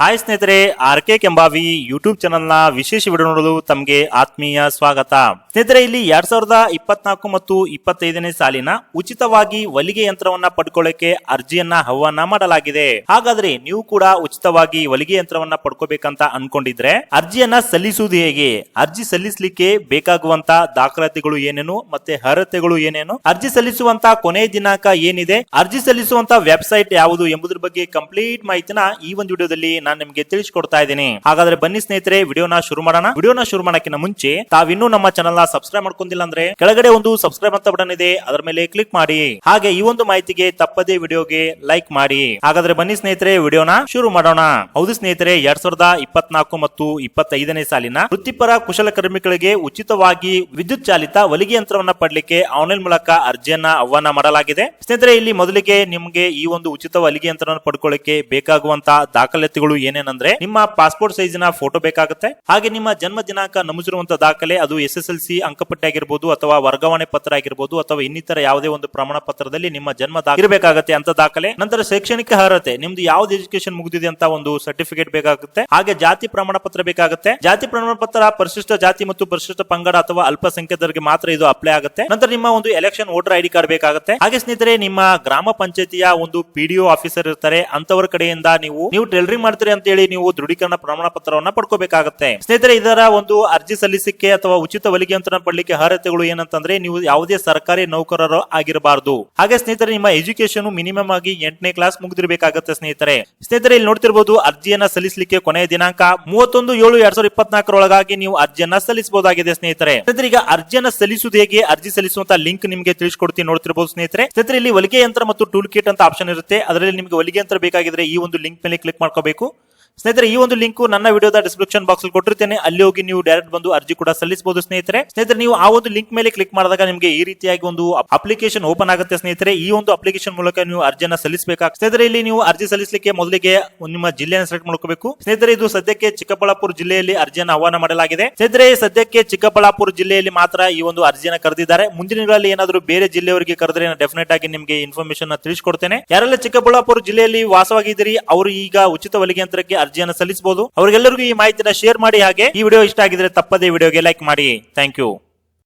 Hi ಸ್ನೇಹಿತರೆ, R K Kembhavi YouTube ಚಾನಲ್ನ ವಿಶೇಷ ವಿಡಿಯೋ ನೋಡಲು ತಮಗೆ ಆತ್ಮೀಯ ಸ್ವಾಗತ. ಸ್ನೇಹಿತರೆ, ಇಲ್ಲಿ ಎರಡ್ ಸಾವಿರದ ಇಪ್ಪತ್ನಾಲ್ಕು ಮತ್ತು ಇಪ್ಪತ್ತೈದನೇ ಸಾಲಿನ ಉಚಿತವಾಗಿ ಹೊಲಿಗೆ ಯಂತ್ರವನ್ನ ಪಡ್ಕೊಳ್ಳಕ್ಕೆ ಅರ್ಜಿಯನ್ನ ಆಹ್ವಾನ ಮಾಡಲಾಗಿದೆ. ಹಾಗಾದ್ರೆ ನೀವು ಕೂಡ ಉಚಿತವಾಗಿ ಹೊಲಿಗೆ ಯಂತ್ರವನ್ನ ಪಡ್ಕೋಬೇಕಂತ ಅನ್ಕೊಂಡಿದ್ರೆ ಅರ್ಜಿಯನ್ನ ಸಲ್ಲಿಸುವುದು ಹೇಗೆ? ಅರ್ಜಿ ಸಲ್ಲಿಸಲಿಕ್ಕೆ ಬೇಕಾಗುವಂತ ದಾಖಲಾತಿಗಳು ಏನೇನು ಮತ್ತೆ ಅರ್ಹತೆಗಳು ಏನೇನು? ಅರ್ಜಿ ಸಲ್ಲಿಸುವಂತ ಕೊನೆಯ ದಿನಾಂಕ ಏನಿದೆ? ಅರ್ಜಿ ಸಲ್ಲಿಸುವಂತ ವೆಬ್ಸೈಟ್ ಯಾವುದು ಎಂಬುದರ ಬಗ್ಗೆ ಕಂಪ್ಲೀಟ್ ಮಾಹಿತಿನ ಈ ಒಂದು ವಿಡಿಯೋದಲ್ಲಿ ನಾನು ನಿಮಗೆ ತಿಳಿಸಿಕೊಡ್ತಾ ಇದ್ದೀನಿ. ಹಾಗಾದ್ರೆ ಬನ್ನಿ ಸ್ನೇಹಿತರೆ, ವಿಡಿಯೋನ ಶುರು ಮಾಡೋಣ. ವಿಡಿಯೋನ ಶುರು ಮಾಡೋಕ್ಕಿಂತ ಮುಂಚೆ, ತಾವಿನ್ನೂ ನಮ್ಮ ಚಾನಲ್ನ ಸಬ್ಸ್ಕ್ರೈಬ್ ಮಾಡ್ಕೊಂಡಿಲ್ಲ ಅಂದ್ರೆ, ಕೆಳಗಡೆ ಒಂದು ಸಬ್ಸ್ಕ್ರೈಬ್ ಅಂತ ಬಟನ್ ಇದೆ, ಅದರ ಮೇಲೆ ಕ್ಲಿಕ್ ಮಾಡಿ. ಹಾಗೆ ಈ ಒಂದು ಮಾಹಿತಿಗೆ ತಪ್ಪದೇ ವಿಡಿಯೋಗೆ ಲೈಕ್ ಮಾಡಿ. ಹಾಗಾದ್ರೆ ಬನ್ನಿ ಸ್ನೇಹಿತರೆ, ವಿಡಿಯೋನ ಶುರು ಮಾಡೋಣ. ಹೌದು ಸ್ನೇಹಿತರೆ, ಎರಡ್ ಸಾವಿರದ ಇಪ್ಪತ್ನಾಲ್ಕು ಮತ್ತು ಇಪ್ಪತ್ತೈದನೇ ಸಾಲಿನ ವೃತ್ತಿಪರ ಕುಶಲಕರ್ಮಿಗಳಿಗೆ ಉಚಿತವಾಗಿ ವಿದ್ಯುತ್ ಚಾಲಿತ ಹೊಲಿಗೆ ಯಂತ್ರವನ್ನ ಪಡ್ಲಿಕ್ಕೆ ಆನ್ಲೈನ್ ಮೂಲಕ ಅರ್ಜಿಯನ್ನ ಆಹ್ವಾನ ಮಾಡಲಾಗಿದೆ. ಸ್ನೇಹಿತರೆ, ಇಲ್ಲಿ ಮೊದಲಿಗೆ ನಿಮ್ಗೆ ಈ ಒಂದು ಉಚಿತ ಹೊಲಿಗೆ ಯಂತ್ರವನ್ನು ಪಡ್ಕೊಳ್ಳಿಕ್ಕೆ ಬೇಕಾಗುವಂತಹ ದಾಖಲಾತಿಗಳು ಏನೇನಂದ್ರೆ ನಿಮ್ಮ ಪಾಸ್ಪೋರ್ಟ್ ಸೈಜಿನ ಫೋಟೋ ಬೇಕಾಗುತ್ತೆ, ಹಾಗೆ ನಿಮ್ಮ ಜನ್ಮ ದಿನಾಂಕ ನಮೂಸಿರುವಂತ ದಾಖಲೆ, ಅದು ಎಸ್ ಎಸ್ ಎಲ್ ಸಿ ಅಂಕಪಟ್ಟಿ ಆಗಿರ್ಬೋದು ಅಥವಾ ವರ್ಗಾವಣೆ ಪತ್ರ ಆಗಿರ್ಬೋದು ಅಥವಾ ಇನ್ನಿತರ ಯಾವುದೇ ಒಂದು ಪ್ರಮಾಣ ಪತ್ರದಲ್ಲಿ ನಿಮ್ಮ ಜನ್ಮ ಇರಬೇಕಾಗುತ್ತೆ ಅಂತ ದಾಖಲೆ. ನಂತರ ಶೈಕ್ಷಣಿಕ ಅರ್ಹತೆ, ನಿಮ್ದು ಯಾವ್ದು ಎಜುಕೇಶನ್ ಮುಗಿದಿದೆ ಅಂತ ಒಂದು ಸರ್ಟಿಫಿಕೇಟ್ ಬೇಕಾಗುತ್ತೆ, ಹಾಗೆ ಜಾತಿ ಪ್ರಮಾಣ ಪತ್ರ ಬೇಕಾಗುತ್ತೆ. ಜಾತಿ ಪ್ರಮಾಣ ಪತ್ರ ಪರಿಶಿಷ್ಟ ಜಾತಿ ಮತ್ತು ಪರಿಶಿಷ್ಟ ಪಂಗಡ ಅಥವಾ ಅಲ್ಪಸಂಖ್ಯಾತರಿಗೆ ಮಾತ್ರ ಇದು ಅಪ್ಲೈ ಆಗುತ್ತೆ. ನಂತರ ನಿಮ್ಮ ಒಂದು ಎಲೆಕ್ಷನ್ ವೋಟರ್ ಐಡಿ ಕಾರ್ಡ್ ಬೇಕಾಗುತ್ತೆ. ಹಾಗೆ ಸ್ನೇಹಿತರೆ, ನಿಮ್ಮ ಗ್ರಾಮ ಪಂಚಾಯತಿಯ ಒಂದು ಪಿಡಿಒ ಆಫೀಸರ್ ಇರ್ತಾರೆ. ಅಂತವರ ಕಡೆಯಿಂದ ನೀವು ನೀವು ಟೈಲರಿಂಗ್ ಅಂತ ಹೇಳಿ ನೀವು ದೃಢೀಕರಣ ಪ್ರಮಾಣ ಪತ್ರವನ್ನ ಪಡ್ಕೋಬೇಕಾಗುತ್ತೆ. ಸ್ನೇಹಿತರೆ, ಇದರ ಒಂದು ಅರ್ಜಿ ಸಲ್ಲಿಸಿಕೆ ಅಥವಾ ಉಚಿತ ಹೊಲಿಗೆ ಅಂತ ಪಡ್ಲಿಕ್ಕೆ ಅರ್ಹತೆಗಳು ಏನಂತಂದ್ರೆ ನೀವು ಯಾವುದೇ ಸರ್ಕಾರಿ ನೌಕರರು ಆಗಿರಬಾರದು. ಹಾಗೆ ಸ್ನೇಹಿತರೆ, ನಿಮ್ಮ ಎಜುಕೇಶನ್ ಮಿನಿಮಮ್ ಆಗಿ ಎಂಟನೇ ಕ್ಲಾಸ್ ಮುಗಿದಿರಬೇಕಾಗುತ್ತೆ ಸ್ನೇಹಿತರೆ. ಸ್ನೇಹಿತರೆ, ಇಲ್ಲಿ ನೋಡ್ತಿರ್ಬೋದು ಅರ್ಜಿಯನ್ನ ಸಲ್ಲಿಸಲಿಕ್ಕೆ ಕೊನೆಯ ದಿನಾಂಕ ಮೂವತ್ತೊಂದು ಏಳು ಎರಡ್ ಸಾವಿರದ ಇಪ್ಪತ್ನಾಲ್ಕರೊಳಗಾಗಿ ನೀವು ಅರ್ಜಿಯನ್ನ ಸಲ್ಲಿಸಬಹುದಾಗಿದೆ ಸ್ನೇಹಿತರೆ. ಸ್ನೇಹಿತರೆ, ಈಗ ಅರ್ಜಿಯನ್ನ ಸಲ್ಲಿಸುವುದು ಹೇಗೆ? ಅರ್ಜಿ ಸಲ್ಲಿಸುವಂತ ಲಿಂಕ್ ನಿಮಗೆ ತಿಳಿಸ್ಕೊಡ್ತೀನಿ ನೋಡ್ತಿರ್ಬೋದು ಸ್ನೇಹಿತರೆ. ಸ್ನೇಹಿತರೆ, ಇಲ್ಲಿ ಹೊಲಿಗೆ ಯಂತ್ರ ಮತ್ತು ಟೂಲ್ ಕಿಟ್ ಅಂತ ಆಪ್ಷನ್ ಇರುತ್ತೆ. ಅದರಲ್ಲಿ ನಿಮಗೆ ಹೊಲಿಗೆ ಯಂತ್ರ ಬೇಕಾಗಿದ್ರೆ ಈ ಒಂದು ಲಿಂಕ್ ಮೇಲೆ ಕ್ಲಿಕ್ ಮಾಡ್ಕೋಬೇಕು. ಸ್ನೇಹಿತರೆ, ಈ ಒಂದು ಲಿಂಕ್ ನನ್ನ ವಿಡಿಯೋದ ಡಿಸ್ಕ್ರಿಪ್ಷನ್ ಬಾಕ್ಸ್ ಅಲ್ಲಿ ಕೊಟ್ಟಿರ್ತೇನೆ. ಅಲ್ಲಿ ಹೋಗಿ ನೀವು ಡೈರೆಕ್ಟ್ ಬಂದು ಅರ್ಜಿ ಕೂಡ ಸಲ್ಲಿಸಬಹುದು ಸ್ನೇಹಿತರೆ. ಸ್ನೇಹಿತರೆ, ನೀವು ಆ ಒಂದು ಲಿಂಕ್ ಮೇಲೆ ಕ್ಲಿಕ್ ಮಾಡಿದಾಗ ನಿಮಗೆ ಈ ರೀತಿಯಾಗಿ ಒಂದು ಅಪ್ಲಿಕೇಶನ್ ಓಪನ್ ಆಗುತ್ತೆ ಸ್ನೇಹಿತರೆ. ಈ ಒಂದು ಅಪ್ಲಿಕೇಶನ್ ಮೂಲಕ ನೀವು ಅರ್ಜಿಯನ್ನು ಸಲ್ಲಿಸಬೇಕಾಗುತ್ತೆ ಸ್ನೇಹಿತರೆ, ಇಲ್ಲಿ ನೀವು ಅರ್ಜಿ ಸಲ್ಲಿಸಲಿಕ್ಕೆ ಮೊದಲಿಗೆ ನಿಮ್ಮ ಜಿಲ್ಲೆಯನ್ನು ಸೆಲೆಕ್ಟ್ ಮಾಡ್ಕೋಬೇಕು. ಸ್ನೇಹಿತರೆ, ಇದು ಸದ್ಯಕ್ಕೆ ಚಿಕ್ಕಬಳ್ಳಾಪುರ ಜಿಲ್ಲೆಯಲ್ಲಿ ಅರ್ಜಿಯನ್ನು ಆಹ್ವಾನ ಮಾಡಲಾಗಿದೆ. ಸ್ನೇಹಿತರೆ, ಸದ್ಯಕ್ಕೆ ಚಿಕ್ಕಬಳ್ಳಾಪುರ ಜಿಲ್ಲೆಯಲ್ಲಿ ಮಾತ್ರ ಈ ಒಂದು ಅರ್ಜಿಯನ್ನು ಕರೆದಿದ್ದಾರೆ. ಮುಂದಿನ ದಿನಗಳಲ್ಲಿ ಏನಾದರೂ ಬೇರೆ ಜಿಲ್ಲೆಯವರಿಗೆ ಕರೆದ್ರೆ ಡೆಫಿನೆಟ್ ಆಗಿ ನಿಮಗೆ ಇನ್ಫಾರ್ಮೇಶನ್ ತಿಳಿಸ್ಕೊಡ್ತೇನೆ. ಯಾರೆಲ್ಲ ಚಿಕ್ಕಬಳ್ಳಾಪುರ ಜಿಲ್ಲೆಯಲ್ಲಿ ವಾಸವಾಗಿದ್ದೀರಿ, ಅವರು ಈಗ ಉಚಿತ ಹೊಲಿಗೆ ಯಂತ್ರಕ್ಕೆ ಅರ್ಜಿಯನ್ನು ಸಲ್ಲಿಸಬಹುದು. ಅವರಿಗೆಲ್ಲರಿಗೂ ಈ ಮಾಹಿತಿನ ಶೇರ್ ಮಾಡಿ. ಹಾಗೆ ಈ ವಿಡಿಯೋ ಇಷ್ಟ ಆಗಿದ್ರೆ ತಪ್ಪದೇ ವಿಡಿಯೋಗೆ ಲೈಕ್ ಮಾಡಿ. Thank you